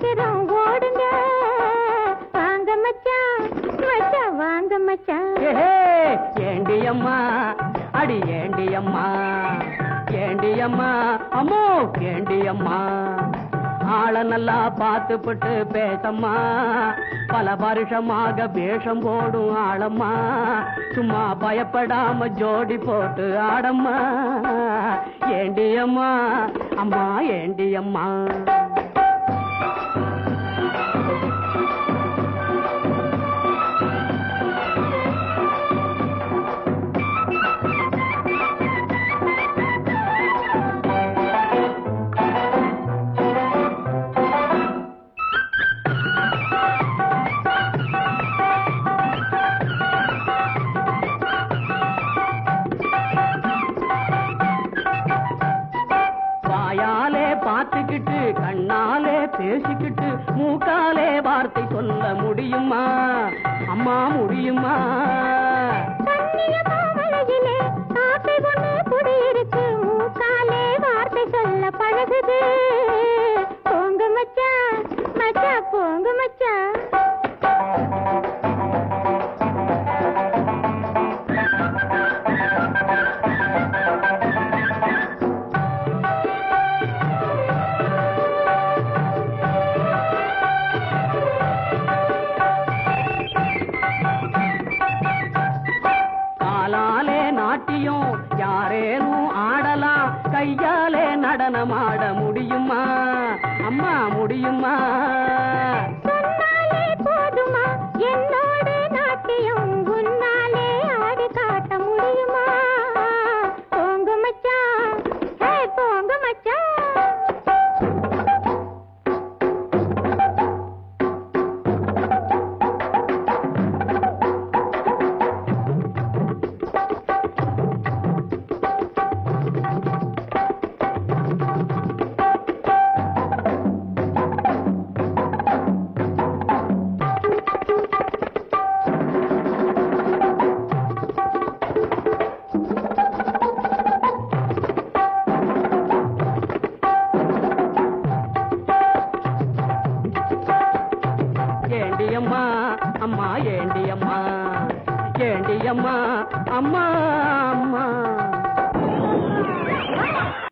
பாத்துக்கிறோம் ஓடுங்க. வாங்க மச்சான் மச்சான் வாங்க மச்சான் ஏண்டி அம்மா அடி ஏண்டி அம்மா ஏண்டி அம்மா அம்மோ ஏண்டி அம்மா. ஆள நல்லா பார்த்துப்பட்டு பேசம்மா. பல வருஷமாக வேஷம் போடும் ஆளம்மா. சும்மா பயப்படாம ஜோடி போட்டு ஆடம்மா. ஏண்டியம்மா அம்மா ஏண்டியம்மா பேசிக்கிட்டு மூக்காலே வார்த்தை சொல்ல முடியுமா? அம்மா முடியுமா? சொல்ல பழகுது. கையாலே நடனமாட முடியுமா? அம்மா முடியுமா? அம்மா அம்மா அம்மா.